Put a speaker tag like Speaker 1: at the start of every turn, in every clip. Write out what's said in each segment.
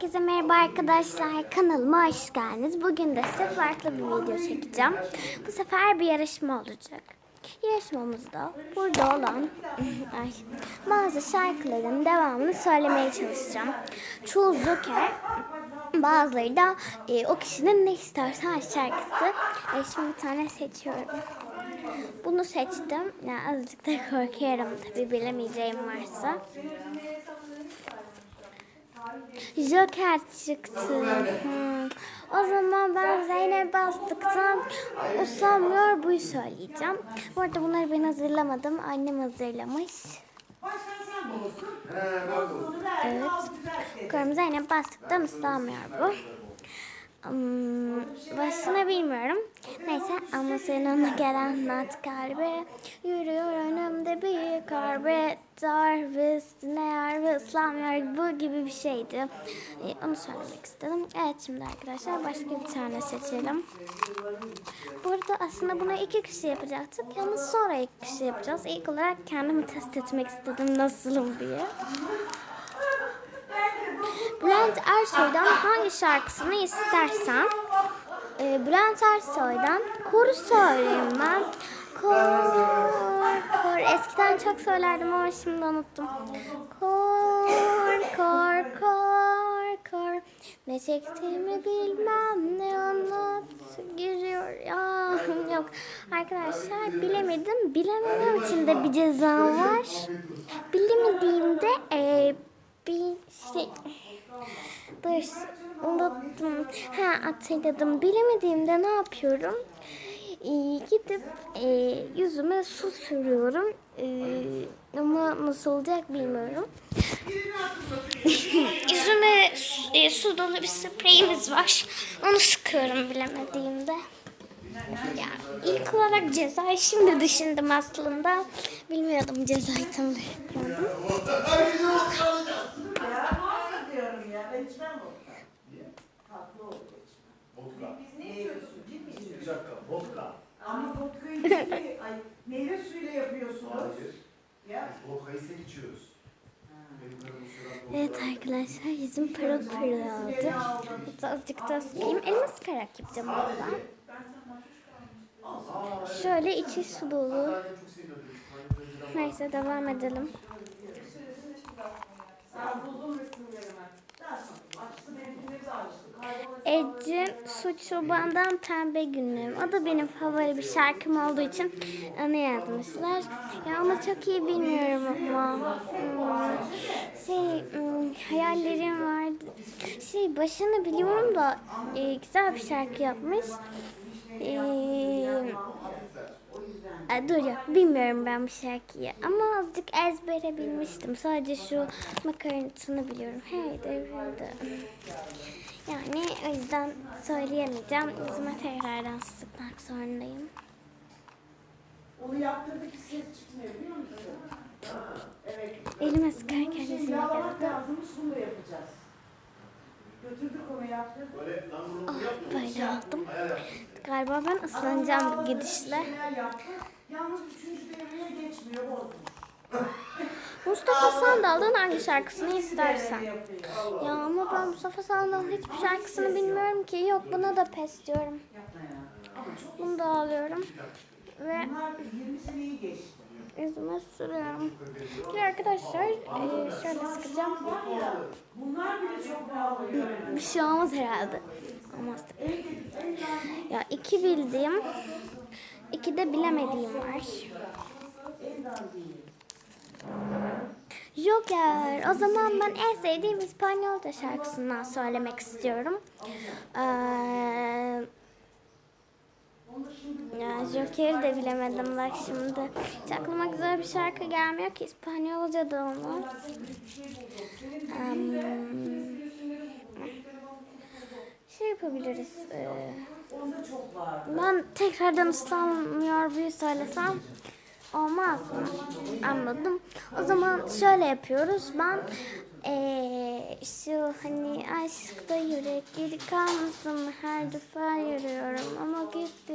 Speaker 1: Herkese merhaba arkadaşlar. Kanalıma hoş geldiniz. Bugün de size farklı bir video çekeceğim. Bu sefer bir yarışma olacak. Yarışmamızda burada olan ay, bazı şarkıların devamını söylemeye çalışacağım. Çoğu Joker, bazıları da e, o kişinin ne isterse her şarkısı. E, şimdi bir tane seçiyorum. Bunu seçtim. Yani azıcık da korkuyorum tabii bilemeyeceğim varsa. Joker çıktı. Hmm. O zaman ben Zeynep bastıktan usanmıyor buyu söyleyeceğim. Bu arada bunları ben hazırlamadım. Annem hazırlamış. Evet. Bakalım Zeynep bastıktan ıslanmıyor bu. Hmm, başını bilmiyorum. Neyse ama senin gelen nat kalbi Yürüyor önümde bir karbe Dar ve üstüne yer ve ıslanmıyor Bu gibi bir şeydi. Ee, Onu söylemek istedim. Evet şimdi arkadaşlar başka bir tane seçelim. Bu arada aslında bunu iki kişi yapacaktık. Yalnız sonra iki kişi yapacağız. İlk olarak kendimi test etmek istedim nasılım diye Bülent Ersoy'dan hangi şarkısını istersen e, Bülent Ersoy'dan koru söyleyeyim ben. Kor, kor. Eskiden çok söylerdim ama şimdi unuttum. Kor, kor, kor, kor. Ne çektiğimi bilmem ne anlat giriyor ya yok arkadaşlar bilemedim bilememem için de bir ceza var bilemediğimde e, bir şey Dur unuttum. Ha hatırladım. Bilemediğimde ne yapıyorum? Ee, gidip e, yüzüme su sürüyorum. Ee, ama nasıl olacak bilmiyorum. yüzüme su, e, su dolu bir spreyimiz var. Onu sıkıyorum bilemediğimde. Ya, ilk olarak cezayı şimdi düşündüm aslında. Bilmiyordum cezayı tam düşünüyordum.
Speaker 2: diyorum ya. Ben içmem vodka. Tatlı olur içmem.
Speaker 3: Vodka.
Speaker 2: Meyve suyu değil mi?
Speaker 3: Bir dakika, vodka.
Speaker 2: Ama vodkayı değil? Ay, meyve suyuyla yapıyorsunuz.
Speaker 3: Hayır.
Speaker 2: Ya.
Speaker 3: Biz vodkayı ise içiyoruz. Benim karım ısıran vodka.
Speaker 1: Evet arkadaşlar yüzüm pırıl pırıl oldu. Azıcık da sıkayım. Elimi sıkarak yapacağım ben. Şöyle içi su dolu.
Speaker 3: Ben çok seviyordum. İspanyolca
Speaker 1: Neyse devam edelim.
Speaker 2: Sen buldun ve sınırlarımı. Daha sonra
Speaker 1: Ecin Suç Çoban'dan Pembe Günlüğüm. O da benim favori bir şarkım olduğu için onu yazmışlar. Ya ama çok iyi bilmiyorum ama. Hmm, Şey, hmm, hayallerim vardı. Şey, başını biliyorum da e, güzel bir şarkı yapmış. E, e, dur ya, bilmiyorum ben bu şarkıyı. Ama azıcık ezbere bilmiştim. Sadece şu makaranasını biliyorum. Hey devrildi. Yani o yüzden söyleyemeyeceğim. Yüzüme tekrardan sıkmak zorundayım.
Speaker 2: Onu yaptırdık ses çıkmıyor biliyor musun? Evet.
Speaker 1: Elime sıkarken
Speaker 2: yağlamak
Speaker 1: geldi.
Speaker 2: bunu da yapacağız. Götürdük onu yaptırdık.
Speaker 3: Böyle bunu
Speaker 1: Ah,
Speaker 3: yapmıyor.
Speaker 1: böyle aldım.
Speaker 3: Hayal yaptım.
Speaker 1: Galiba ben ıslanacağım bu gidişle.
Speaker 2: Şeyler yaptık. Yalnız üçüncü devreye geçmiyor bozmuş.
Speaker 1: Mustafa Sandal'dan hangi şarkısını istersen. Ya ama ben Mustafa Sandal'ın hiçbir şarkısını bilmiyorum ki. Yok buna da pes diyorum. Bunu da alıyorum. Ve
Speaker 2: Bunlar 20 seneyi geçti.
Speaker 1: Yüzüme sürüyorum. Şimdi arkadaşlar e, şöyle sıkacağım. Bir şey olmaz herhalde. Olmaz. Ya iki bildiğim, iki de bilemediğim var. Joker. O zaman ben en sevdiğim İspanyolca şarkısından söylemek istiyorum. Ee, ya Joker'i de bilemedim bak şimdi. Hiç aklıma güzel bir şarkı gelmiyor ki İspanyolca da olmaz. Em, şey yapabiliriz. ee, ben tekrardan ıslanmıyor bir söylesem olmaz mı? Anladım. O zaman şöyle yapıyoruz. Ben eee, şu hani aşkta yürek geri kalmasın. Her defa yürüyorum ama git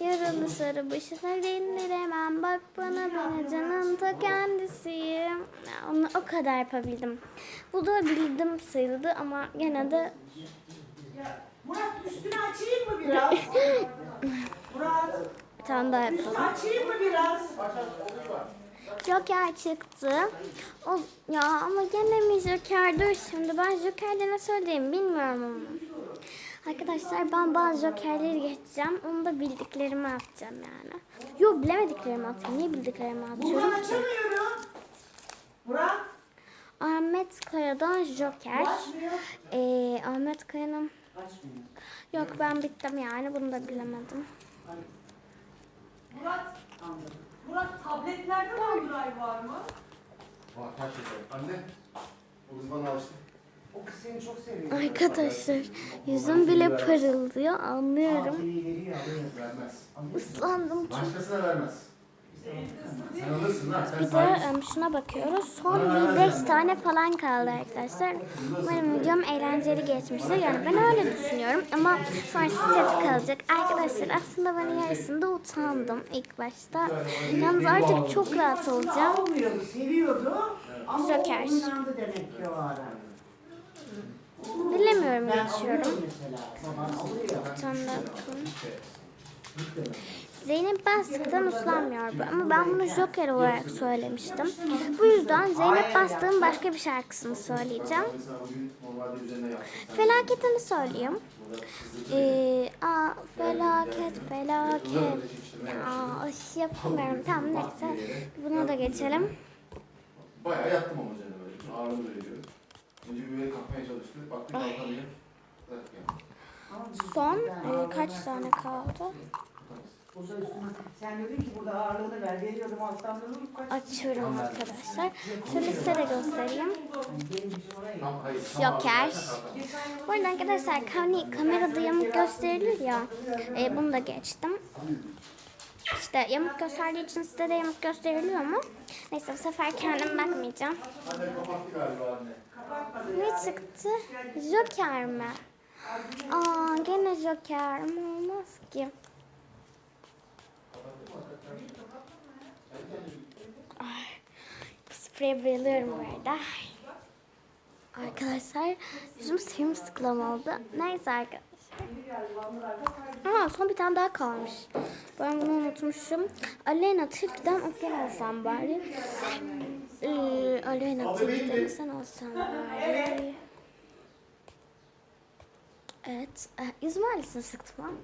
Speaker 1: yaralı sarı başına dindiremem bak bana beni canın ta kendisiyim. Onu o kadar yapabildim. Bu da bildim sayıldı ama gene de
Speaker 2: Murat üstünü açayım mı biraz? Murat.
Speaker 1: Bir tane daha
Speaker 2: üstünü
Speaker 1: yapalım
Speaker 2: açayım mı biraz?
Speaker 1: Joker çıktı. O, ya ama gene mi Joker? Dur şimdi ben Joker'de ne söyleyeyim bilmiyorum ama. Arkadaşlar ben bazı Joker'leri geçeceğim. Onu da bildiklerimi atacağım yani. Yok bilemediklerimi atayım. Niye bildiklerimi atıyorum ki?
Speaker 2: açamıyorum. Murat
Speaker 1: Ahmet Kaya'dan Joker. Ee, Ahmet Kaya'nın... Yok ben bittim yani bunu da bilemedim.
Speaker 4: Murat,
Speaker 2: Anladım.
Speaker 4: Murat tabletlerde OneDrive var mı?
Speaker 3: Var her şey var. Anne. O kız bana alıştı.
Speaker 2: O kız seni çok seviyor.
Speaker 1: Arkadaşlar yüzüm bile parıldıyor anlıyorum.
Speaker 2: Veriyor, alıyor.
Speaker 3: Vermez.
Speaker 1: Islandım çok.
Speaker 3: Başkasına vermez. Sen alırsın lan. Sen
Speaker 1: Bir de
Speaker 3: sahipsin.
Speaker 1: em, şuna bakıyoruz. Son bir 5 tane falan kaldı arkadaşlar. Umarım videom eğlenceli geçmiştir. Yani ben öyle düşünüyorum ama sonra sesi kalacak. Arkadaşlar aslında ben yarısında utandım ilk başta. Yalnız artık çok rahat olacağım.
Speaker 2: Almıyordu, seviyordu. Ama
Speaker 1: Joker.
Speaker 2: o inandı demek ki o ara.
Speaker 1: Bilemiyorum
Speaker 2: Ben
Speaker 1: geçiyorum.
Speaker 2: alıyorum mesela. Baban alıyor.
Speaker 1: Zeynep Bastık'tan uslanmıyor bu. Ama ben bunu Joker olarak söylemiştim. Bu yüzden Zeynep Bastık'ın başka bir şarkısını söyleyeceğim. Felaketini söyleyeyim. Ee, aa, felaket felaket. Aa, ay, yapamıyorum. Tamam neyse. Buna da geçelim.
Speaker 3: Bayağı yattım ama canım. Ağrım veriyor. Önce bir böyle kalkmaya çalıştı. Baktım kalkamıyor.
Speaker 1: Son e, kaç tane kaldı?
Speaker 2: Üstüne. Sen diyordun ki burada ağırlığını ver. Veriyordum alttan dedim. Kaç
Speaker 1: Açıyorum arkadaşlar. Şöyle size de göstereyim. Joker. Bu arada arkadaşlar hani kamerada yamuk gösterilir ya. E, bunu da geçtim. İşte yamuk gösterdiği için size de yamuk gösteriliyor mu? Neyse bu sefer kendim bakmayacağım. Ne çıktı? Joker mi? Aa gene Joker ama olmaz ki. Ay, bu spreye bayılıyorum bu arada. Arkadaşlar yüzüm sırılsıklam oldu. Neyse arkadaşlar. Aa son bir tane daha kalmış. Ben bunu unutmuşum. Aleyna Tilki'den o sen olsam bari. Ee, Aleyna Tilki'den sen olsam bari. Evet. E, yüzümü ailesini sıktım.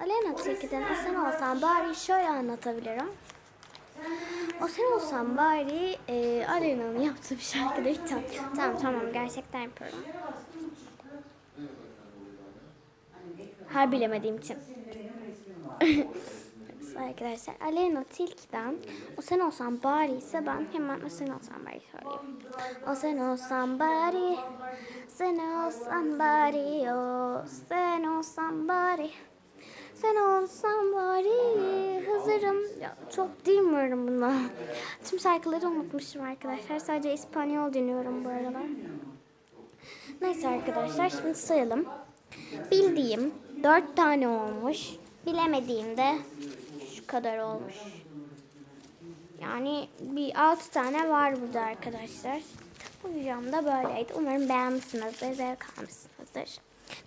Speaker 1: Aleyna Tilki'den sen olsam bari şöyle anlatabilirim. O sen olsan bari e, Aleyna'nın yaptığı bir şarkıdır. Tamam, tamam, tamam gerçekten yapıyorum. Her bilemediğim için. Arkadaşlar Aleyna Tilki'den O Sen Olsan Bari ise ben hemen O Sen Olsan Bari söyleyeyim. O Sen Olsan Bari Sen Olsan Bari O Sen Olsan Bari Sen olsan bari hazırım. Ya, çok bilmiyorum bunu. Tüm şarkıları unutmuşum arkadaşlar. Sadece İspanyol dinliyorum bu aralar. Neyse arkadaşlar şimdi sayalım. Bildiğim dört tane olmuş. Bilemediğim de şu kadar olmuş. Yani bir altı tane var burada arkadaşlar. Bu videom da böyleydi. Umarım beğenmişsinizdir, zevk almışsınızdır.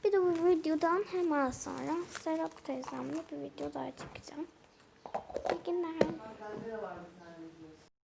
Speaker 1: Bir de bu videodan hemen sonra Serap teyzemle bir video daha çekeceğim. İyi günler.